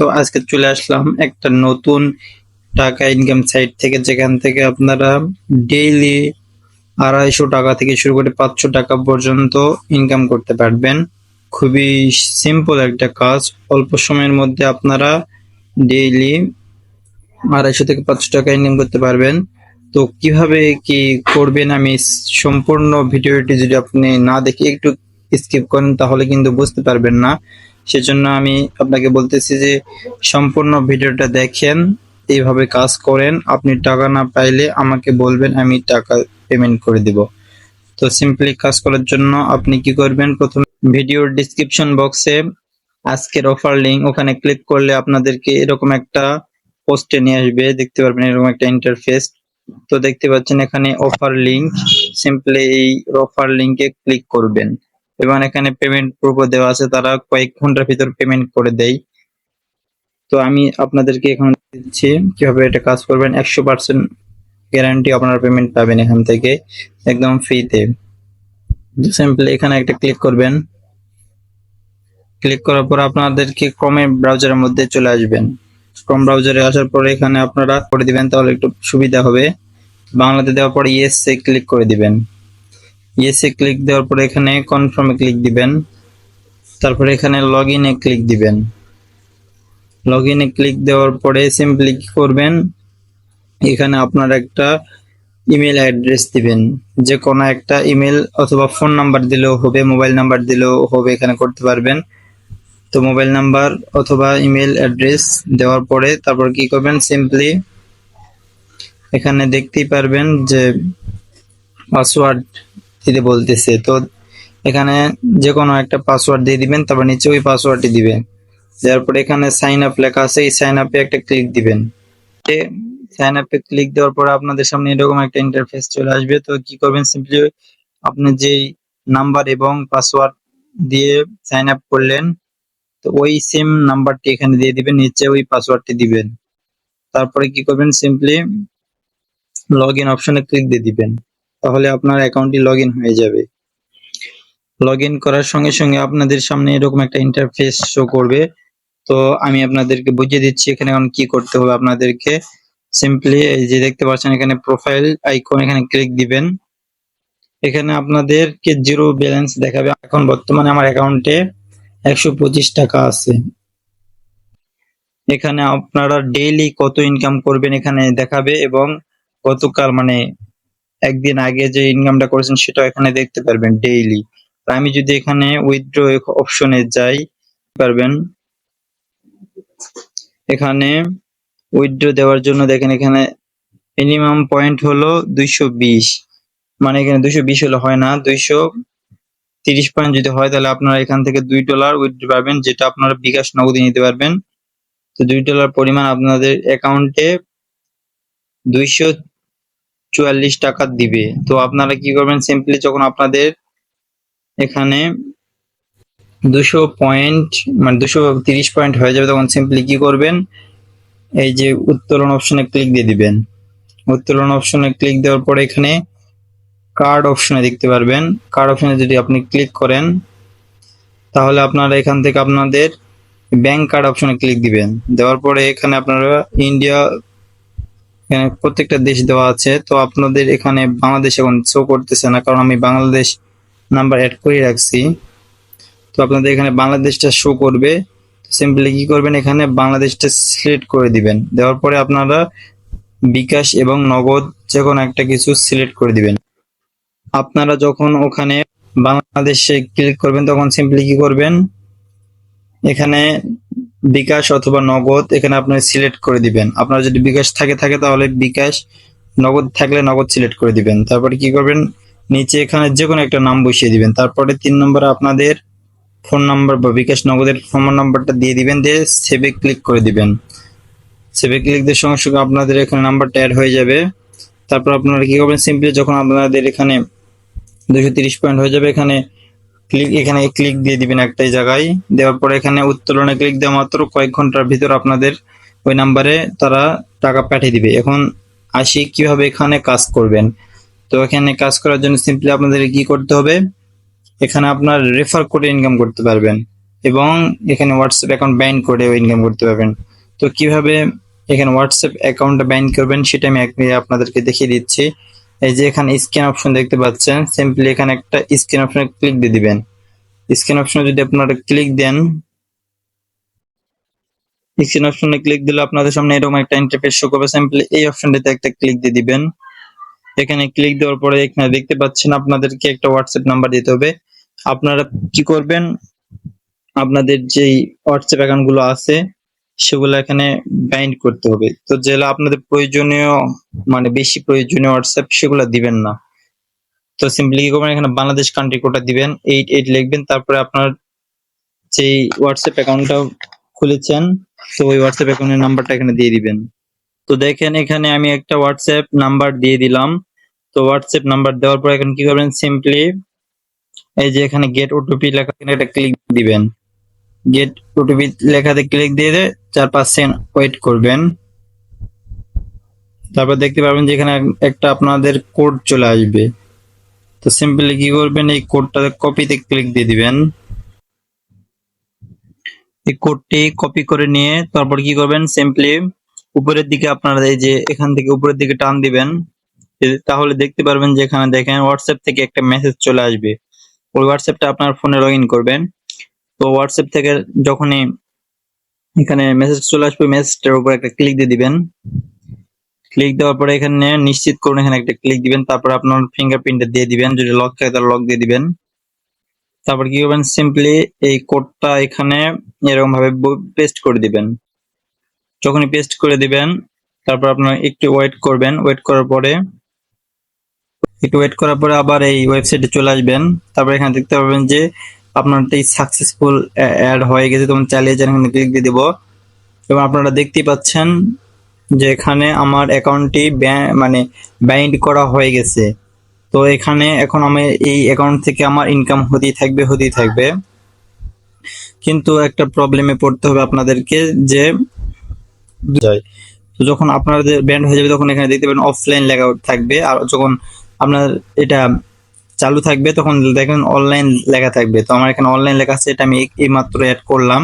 তো আজকে চলে আসলাম একটা নতুন টাকা ইনকাম সাইট থেকে, যেখান থেকে আপনারা ডেইলি আড়াইশো টাকা থেকে শুরু করে পাঁচশো টাকা পর্যন্ত ইনকাম করতে পারবেন। খুবই সিম্পল একটা কাজ। অল্প সময়ের মধ্যে আপনারা ডেইলি আড়াইশো থেকে পাঁচশো টাকা ইনকাম করতে পারবেন। তো কীভাবে কি করবেন আমি সম্পূর্ণ ভিডিওটি যদি আপনি না দেখে একটু স্কিপ করেন, তাহলে কিন্তু বুঝতে পারবেন না। সেজন্য আমি আপনাকে বলতেছি যে সম্পূর্ণ ভিডিওটা দেখেন, এইভাবে কাজ করেন। আপনি টাকা না পাইলে আমাকে বলবেন, আমি টাকা পেমেন্ট করে দিব। তো সিম্পলি কাজ করার জন্য আপনি কি করবেন? প্রথম ভিডিওর ডিসক্রিপশন বক্সে আজকের অফার লিঙ্ক ওখানে ক্লিক করলে আপনাদেরকে এরকম একটা পোস্টে নিয়ে আসবে। দেখতে পারবেন এরকম একটা ইন্টারফেস তো দেখতে পাচ্ছেন এখানে অফার লিঙ্ক সিম্পলি এই অফার লিংকে ক্লিক করবেন। এবং এখানে পেমেন্ট প্রুফও দেওয়া আছে, তারা কয়েক ঘণ্টার ভিতর পেমেন্ট করে দেয়। তো আমি আপনাদেরকে এখন দিচ্ছি, কীভাবে এটা কাজ করবেন। একশো পার্সেন্ট গ্যারান্টি আপনারা পেমেন্ট পাবেন এখান থেকে, একদম ফ্রিতে সিম্পলি এখানে একটা ক্লিক করবেন। ক্লিক করার পর আপনাদেরকে ক্রমে ব্রাউজারের মধ্যে চলে আসবেন। ক্রম ব্রাউজারে আসার পরে এখানে আপনারা করে দিবেন, তাহলে একটু সুবিধা হবে। বাংলাতে দেওয়ার পরে ইয়েস ক্লিক করে দিবেন। ইয়েস ক্লিক দেওয়ার পরে এখানে কনফার্মে ক্লিক দিবেন। তারপরে এখানে লগ ইনে ক্লিক দিবেন। লগ ইনে ক্লিক দেওয়ার পরে সিম্পলি কি করবেন? এখানে আপনার একটা ইমেল অ্যাড্রেস দিবেন। যে কোনো একটা ইমেল অথবা ফোন নাম্বার দিলেও হবে মোবাইল নাম্বার দিলেও হবে, এখানে করতে পারবেন। তো মোবাইল নাম্বার অথবা ইমেল অ্যাড্রেস দেওয়ার পরে তারপর কি করবেন? সিম্পলি এখানে দেখতেই পারবেন যে পাসওয়ার্ড দিতে বলতেছে, তো এখানে যে কোনো একটা পাসওয়ার্ড দিয়ে দিবেন, তারপর নিচে ওই পাসওয়ার্ডটি দিবেন। দেওয়ার পরে এখানে সাইন আপ লেখা আছে, এই সাইন আপে একটা ক্লিক দিবেন। সাইন আপে ক্লিক দেওয়ার পরে আপনাদের সামনে এরকম একটা ইন্টারফেস চলে আসবে। তো কি করবেন সিম্পলি আপনি যেই নাম্বার এবং পাসওয়ার্ড দিয়ে সাইন আপ করলেন, তো ওই সেম নাম্বারটি এখানে দিয়ে দিবেন, নিচে ওই পাসওয়ার্ডটি দিবেন। তারপরে কি করবেন সিম্পলি লগ ইন অপশনে ক্লিক দিয়ে দিবেন। তাহলে আপনার অ্যাকাউন্টটি লগ হয়ে যাবে। লগ করার সঙ্গে সঙ্গে আপনাদের সামনে এরকম একটা ইন্টারফেস শো করবে। তো আমি আপনাদেরকে বুঝিয়ে দিচ্ছি এখানে এখন কি করতে হবে আপনাদেরকে। সিম্পলি এই যে দেখতে পাচ্ছেন এখানে প্রোফাইল আইকন এখানে ক্লিক দিবেন। এখানে আপনাদেরকে জিরো ব্যালেন্স দেখাবে। এখন বর্তমানে আমার অ্যাকাউন্টে একশো পঁচিশ টাকা আছে। এখানে আপনারা ডেইলি কত ইনকাম করবেন এখানে দেখাবে এবং গতকাল মানে একদিন আগে যে ইনকামটা করেছেন সেটা এখানে দেখতে পারবেন ডেইলি আমি যদি এখানে উইথড্র অপশনে যাই, পারবেন? এখানে উইথড্র দেওয়ার জন্য দেখেন এখানে মিনিমাম পয়েন্ট হলো দুইশো বিশ। মানে এখানে দুইশো বিশ হলে হয় না, দুইশো তিরিশ পয়েন্ট যদি হয় তাহলে আপনারা এখান থেকে দুই ডলার উইথড্র পাবেন, যেটা আপনারা বিকাশ নগদে নিতে পারবেন। তো দুই ডলার পরিমাণ আপনাদের অ্যাকাউন্টে দুইশো চুয়াল্লিশ টাকা দিবে। তো আপনারা কি করবেন? সিম্পলি যখন আপনাদের এখানে দুশো পয়েন্ট মানে দুশো তিরিশ পয়েন্ট হয়ে যাবে, তখন সিম্পলি কি করবেন? এই যে উত্তোলন অপশনে ক্লিক দিয়ে দিবেন। উত্তোলন অপশনে ক্লিক দেওয়ার পরে এখানে কার্ড অপশনে দেখতে পারবেন। কার্ড অপশনে যদি আপনি ক্লিক করেন, তাহলে আপনারা এখান থেকে আপনাদের ব্যাংক কার্ড অপশনে ক্লিক দিবেন। দেওয়ার পরে এখানে আপনারা ইন্ডিয়া প্রত্যেকটা দেশ দেওয়া আছে। তো আপনাদের এখানে বাংলাদেশ এখন শো করতেছে না, কারণ আমি বাংলাদেশ নাম্বার অ্যাড করে রাখছি। তো আপনাদের এখানে বাংলাদেশটা শো করবে। সিম্পলি কি করবেন, এখানে বাংলাদেশটা সিলেক্ট করে দিবেন। দেওয়ার পরে আপনারা বিকাশ এবং নগদ যে কোনো একটা কিছু সিলেক্ট করে দিবেন। আপনারা যখন ওখানে বাংলাদেশে ক্লিক করবেন, তখন সিম্পলি কি করবেন? এখানে বিকাশ অথবা নগদ, এখানে আপনি সিলেক্ট করে দিবেন। আপনার যদি বিকাশ থাকে থাকে তাহলে বিকাশ, নগদ থাকলে নগদ সিলেক্ট করে দিবেন। তারপরে কি করবেন? নিচে এখানে যে কোনো একটা নাম বসিয়ে দিবেন। তারপরে তিন নম্বরে আপনাদের ফোন নাম্বার বা বিকাশ নগদের ফোন নাম্বারটা দিয়ে দিবেন, দিয়ে সেভে ক্লিক করে দিবেন। সেভে ক্লিক দেওয়ার সঙ্গে সঙ্গে আপনাদের এখানে নাম্বারটা অ্যাড হয়ে যাবে। তারপর আপনারা কি করবেন? সিম্পলি যখন আপনাদের এখানে দুশো তিরিশ পয়েন্ট হয়ে যাবে, এখানে ক্লিক, এখানে ক্লিক দিয়ে দিবেন একটাই জায়গায়। দেওয়ার পরে এখানে উত্তোলনে ক্লিক দেওয়া মাত্র কয়েক ঘণ্টার ভিতর আপনাদের ওই নাম্বারে তারা টাকা পাঠিয়ে দিবে। এখন আসি কীভাবে এখানে কাজ করবেন। তো এখানে কাজ করার জন্য সিম্পলি আপনাদের কি করতে হবে? এখানে আপনার রেফার করে ইনকাম করতে পারবেন এবং এখানে হোয়াটসঅ্যাপ অ্যাকাউন্ট ব্যান করে ইনকাম করতে পারবেন। তো কীভাবে এখানে হোয়াটসঅ্যাপ অ্যাকাউন্টটা ব্যান করবেন সেটা আমি আপনাদেরকে দেখিয়ে দিচ্ছি। এই যে এখানে স্ক্যান অপশন দেখতে পাচ্ছেন সিম্পলি এখানে একটা স্ক্যান অপশনে ক্লিক দিয়ে দিবেন। স্ক্যান অপশনে যদি আপনারা ক্লিক দেন স্ক্যান অপশনে ক্লিক দিলে আপনাদের সামনে এরকম একটা ইন্টারফেস শো করবে। সিম্পলি এই অপশনটাতে একটা ক্লিক দিয়ে দিবেন। এখানে ক্লিক দেওয়ার পরে এখানে দেখতে পাচ্ছেন আপনাদেরকে একটা হোয়াটসঅ্যাপ নাম্বার দিতে হবে। আপনারা কি করবেন? আপনাদের যেই হোয়াটসঅ্যাপ অ্যাকাউন্টগুলো আছে সেগুলো এখানে বাইন্ড করতে হবে। তো যেগুলো আপনাদের প্রয়োজনীয় মানে বেশি প্রয়োজনীয় হোয়াটসঅ্যাপ সেগুলো দিবেন না। তো সিম্পলি কি করবেন? এখানে বাংলাদেশ কান্ট্রি কোডটা দিবেন। এইট এইট লিখবেন, তারপরে আপনার যেই হোয়াটসঅ্যাপ অ্যাকাউন্টটা খুলেছেন, তো ওই হোয়াটসঅ্যাপ অ্যাকাউন্টের নাম্বারটা এখানে দিয়ে দিবেন। তো দেখেন, এখানে আমি একটা হোয়াটসঅ্যাপ নাম্বার দিয়ে দিলাম। তো হোয়াটসঅ্যাপ নাম্বার দেওয়ার পর এখানে কি করবেন? সিম্পলি এই যে এখানে গেট ওটিপি লেখা, এখানে একটা ক্লিক দিবেন। গেট ওটিপি লেখাতে ক্লিক দিয়ে দিয়ে চার পাঁচ সেকেন্ড ওয়েট করবেন। তারপর দেখতে পারবেন যে এখানে একটা আপনাদের কোড চলে আসবে। তো সিম্পলি কি করবেন, এই কোডটা কপিতে ক্লিক দিয়ে দিবেন। এই কোডটি কপি করে নিয়ে তারপর কি করবেন সিম্পলি উপরের দিকে আপনারা এই যে এখান থেকে উপরের দিকে টান দিবেন। তাহলে দেখতে পারবেন যে এখানে দেখেন হোয়াটসঅ্যাপ থেকে একটা মেসেজ চলে আসবে। ওই হোয়াটসঅ্যাপটা আপনার ফোনে লগ ইন করবেন। তো হোয়াটসঅ্যাপ থেকে যখনই এখানে মেসেজ চলে আসবে মেসেজটার উপর একটা ক্লিক দিয়ে দিবেন। ক্লিক দেওয়ার পরে এখানে নিশ্চিত করুন এখানে একটা ক্লিক দিবেন, তারপর আপনার ফিঙ্গারপ্রিন্টটা দিয়ে দিবেন, যদি লক থাকে তাহলে লক দিয়ে দিবেন। তারপর কি করবেন? সিম্পলি এই কোডটা এখানে এরকম ভাবে পেস্ট করে দিবেন। যখনই পেস্ট করে দিবেন, তারপর আপনার একটু ওয়েট করবেন। ওয়েট করার পরে, একটু ওয়েট করার পরে আবার এই ওয়েবসাইটে চলে আসবেন। তারপর এখানে দেখতে পাবেন যে আপনার এই সাকসেসফুল অ্যাড হয়ে গেছে তখন চালিয়ে যান এখানে ক্লিক দিয়ে দিব। এবং আপনারা দেখতেই পাচ্ছেন যে এখানে আমার অ্যাকাউন্টটি মানে বাইন্ড করা হয়ে গেছে। তো এখানে এখন আমি এই অ্যাকাউন্ট থেকে আমার ইনকাম হতেই থাকবে হতেই থাকবে। কিন্তু একটা প্রবলেমে পড়তে হবে আপনাদেরকে যে তো যখন আপনাদের ব্যান্ড হয়ে যাবে তখন এখানে দেখতে পাবেন অফলাইন লেখা থাকবে। আর যখন আপনার এটা চালু থাকবে, তখন দেখেন অনলাইন লেখা থাকবে। তো আমার এখানে অনলাইন লেখা আছে, এটা আমি এই মাত্র অ্যাড করলাম।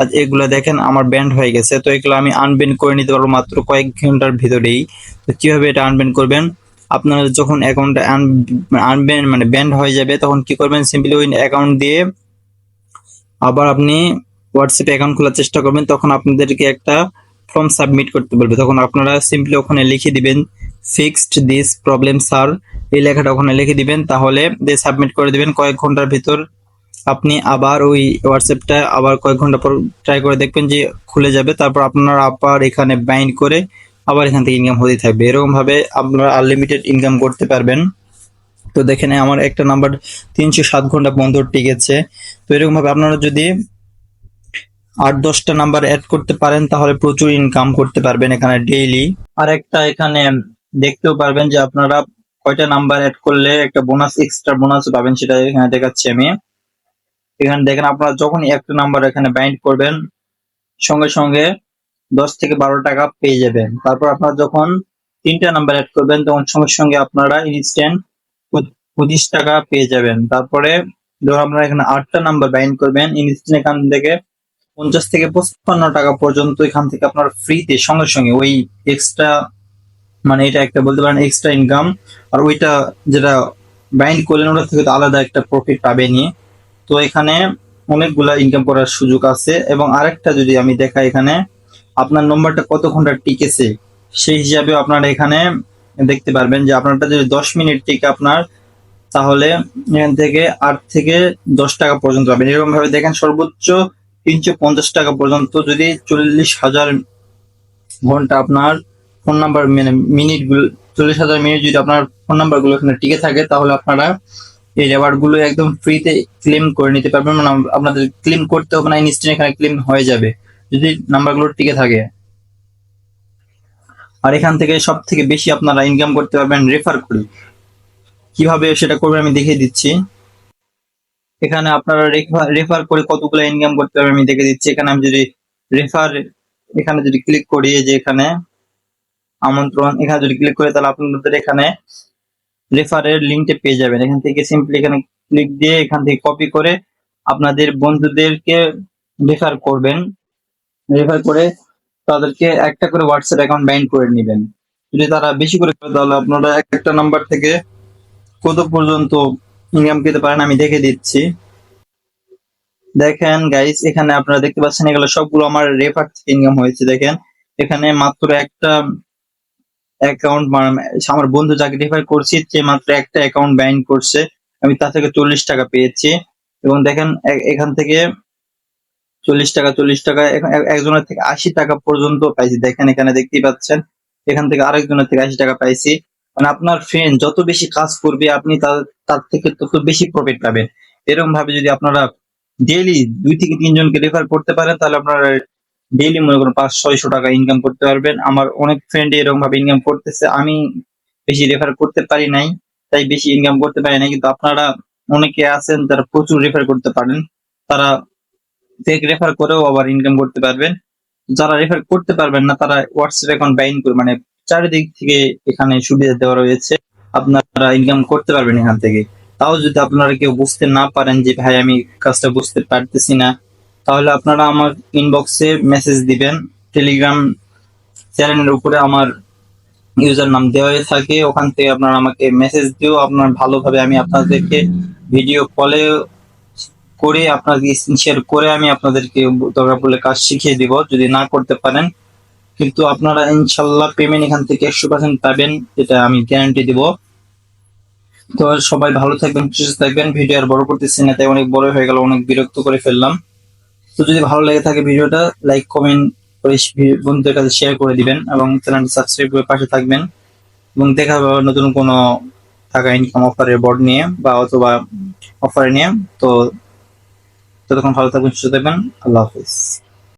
আর এগুলো দেখেন আমার ব্যান্ড হয়ে গেছে, তো এগুলো আমি আনব্যান্ড করে নিতে পারব মাত্র কয়েক ঘণ্টার ভিতরেই। তো কীভাবে এটা আনব্যান্ড করবেন? আপনার যখন অ্যাকাউন্টটা আনব্যান্ড মানে ব্যান্ড হয়ে যাবে, তখন কি করবেন? সিম্পলি ওই অ্যাকাউন্ট দিয়ে আবার আপনি হোয়াটসঅ্যাপে অ্যাকাউন্ট খোলার চেষ্টা করবেন, তখন আপনাদেরকে একটা ফর্ম সাবমিট করতে বলবে। তখন আপনারা সিম্পলি ওখানে লিখে দিবেন ফিক্সড দিস প্রবলেম স্যার এই লেখাটা ওখানে লিখে দিবেন, তাহলে দিয়ে সাবমিট করে দিবেন। কয়েক ঘণ্টার ভিতর আপনি আবার ওই হোয়াটসঅ্যাপটা আবার কয়েক ঘণ্টা পর ট্রাই করে দেখবেন যে খুলে যাবে। তারপর আপনারা আবার এখানে বাইন্ড করে আবার এখান থেকে ইনকাম হতে থাকবে। এরকম ভাবে আপনারা আনলিমিটেড ইনকাম করতে পারবেন। তো দেখেন আমার একটা নাম্বার তিনশো সাত ঘণ্টা পর্যন্ত টিকেছে। তো এরকম ভাবে আপনারা যদি আট দশটা নাম্বার অ্যাড করতে পারেন, তাহলে প্রচুর ইনকাম করতে পারবেন এখানে ডেইলি আর একটা এখানে দেখতেও পারবেন যে আপনারা কয়টা নাম্বার অ্যাড করলে একটা বোনাস এক্সট্রা বোনাস পাবেন সেটা এখানে দেখাচ্ছি আমি। এখানে দেখেন আপনারা যখনই একটা নাম্বার এখানে বাইন্ড করবেন, সঙ্গে সঙ্গে দশ থেকে বারো টাকা পেয়ে যাবেন। তারপর আপনারা যখন তিনটা নাম্বার অ্যাড করবেন, তখন সঙ্গে সঙ্গে আপনারা ইনস্ট্যান্ট পঁচিশ টাকা পেয়ে যাবেন। তারপরে ধরুন আপনারা এখানে আটটা নাম্বার বাইন্ড করবেন ইনস্ট্যান্ট এখান থেকে পঞ্চাশ থেকে পঁচপান্ন টাকা পর্যন্ত এখান থেকে আপনার ফ্রিতে সঙ্গে সঙ্গে ওই এক্সট্রা মানে এটা একটা বলতে পারেন এক্সট্রা ইনকাম আর ওইটা যেটা বাইন্ড করলেন ওটা থেকে তো আলাদা একটা প্রফিট পাবেনি তো এখানে অনেকগুলা ইনকাম করার সুযোগ আছে এবং আরেকটা যদি আমি দেখাই এখানে, আপনার নম্বরটা কত ঘণ্টা টিকেছে সেই হিসাবে আপনারা এখানে দেখতে পারবেন যে আপনারটা যদি দশ মিনিট টিকে আপনার, তাহলে এখান থেকে আট থেকে দশ টাকা পর্যন্ত পাবেন। এরকম ভাবে দেখেন সর্বোচ্চ তিনশো পঞ্চাশ টাকা পর্যন্ত যদি চল্লিশ হাজার ঘণ্টা আপনার ফোন নাম্বার মানে মিনিটগুলো চল্লিশ হাজার মিনিট যদি আপনার ফোন নাম্বারগুলো এখানে টিকে থাকে, তাহলে আপনারা এই রেওয়ার্ডগুলো একদম ফ্রিতে ক্লেম করে নিতে পারবেন। মানে আপনাদের ক্লেম করতে হবে না, ইনস্ট্যান্ট এখানে ক্লেম হয়ে যাবে, যদি নাম্বারগুলো টিকে থাকে। আর এখান থেকে সব থেকে বেশি আপনারা ইনকাম করতে পারবেন রেফার করে। কীভাবে সেটা করবেন আমি দেখিয়ে দিচ্ছি। এখানে আপনারা রেফার করে কতগুলো ইনকাম করতে পারবেন আমি দেখে দিচ্ছি। এখানে আমি যদি রেফার এখানে যদি ক্লিক করি যে এখানে আমন্ত্রণ, এখানে যদি ক্লিক করে তাহলে আপনাদের এখানে রেফারের লিঙ্কটা পেয়ে যাবেন। এখান থেকে সিম্পলি এখানে ক্লিক দিয়ে এখান থেকে কপি করে আপনাদের বন্ধুদেরকে রেফার করবেন। রেফার করে তাদেরকে একটা করে হোয়াটসঅ্যাপ অ্যাকাউন্ট বাইন্ড করে নেবেন। যদি তারা বেশি করে তাহলে আপনারা এক একটা নাম্বার থেকে কত পর্যন্ত ইনকাম পেতে পারেন আমি দেখে দিচ্ছি। দেখেন গাইস এখানে আপনারা দেখতে পাচ্ছেন এগুলো সবগুলো আমার রেফার থেকে ইনকাম হয়েছে। দেখেন, এখানে মাত্র একটা অ্যাকাউন্ট আমার বন্ধু যাকে রেফার করছি সে মাত্র একটা অ্যাকাউন্ট বাইন্ড করছে, আমি তা থেকে চল্লিশ টাকা পেয়েছি। এবং দেখেন এখান থেকে চল্লিশ টাকা চল্লিশ টাকা একজনের থেকে আশি টাকা পর্যন্ত পাইছি। দেখেন, এখানে দেখতেই পাচ্ছেন, এখান থেকে আরেকজনের থেকে আশি টাকা পাইছি। মানে আপনার ফ্রেন্ড যত বেশি কাজ করবে, আপনি তার তার থেকে তত বেশি প্রফিট পাবেন। এরকম ভাবে যদি আপনারা ডেইলি দুই থেকে তিনজনকে রেফার করতে পারেন, তাহলে আপনারা ডেইলি মনে করুন পাঁচ, ছয়শো টাকা ইনকাম করতে পারবেন। আমার অনেক ফ্রেন্ড এরকম ভাবে ইনকাম করতেছে। আমি বেশি রেফার করতে পারি নাই, তাই বেশি ইনকাম করতে পারি নাই। কিন্তু আপনারা অনেকে আছেন, যারা প্রচুর রেফার করতে পারেন, তারা রেফার করেও আবার ইনকাম করতে পারবেন। যারা রেফার করতে পারবেন না, তারা হোয়াটসঅ্যাপ অ্যাকাউন্ট বাইন করে মানে চারিদিক থেকে এখানে সুবিধা দেওয়া রয়েছে। আপনারা ইনকাম করতে পারবেন এখান থেকে। তাও যদি আপনারা কেউ বুঝতে না পারেন যে, ভাই, আমি কাজটা বুঝতে পারতেছি না। তাহলে আপনারা আমার ইনবক্সে মেসেজ দিবেন। টেলিগ্রাম চ্যানেলের উপরে আমার ইউজার নাম দেওয়া থাকে। ওখান থেকে আপনারা আমাকে মেসেজ দিও। আপনার ভালোভাবে আমি আপনাদেরকে ভিডিও কলে করে আপনাকে স্ক্রিন শেয়ার করে আমি আপনাদেরকে দরকার পড়লে কাজ শিখিয়ে দিব। যদি না করতে পারেন, কিন্তু আপনারা ইনশাল্লাহ পেমেন্ট এখান থেকে একশো পার্সেন্ট পাবেন এটা আমি গ্যারান্টি দিব। তো সবাই ভালো থাকবেন, সুস্থ থাকবেন। ভিডিও আর বড় করতেছি না তাই অনেক বড় হয়ে গেল, অনেক বিরক্ত করে ফেললাম। তো যদি ভালো লেগে থাকে ভিডিওটা লাইক কমেন্ট করে বন্ধুদের কাছে শেয়ার করে দিবেন এবং চ্যানেলটি সাবস্ক্রাইব করে পাশে থাকবেন। এবং দেখা হবে নতুন কোনো টাকা ইনকাম অফারের বোর্ড নিয়ে বা অথবা অফারে নিয়ে। তো ততক্ষণ ভালো থাকবেন, সুস্থ থাকবেন। আল্লাহ হাফিজ।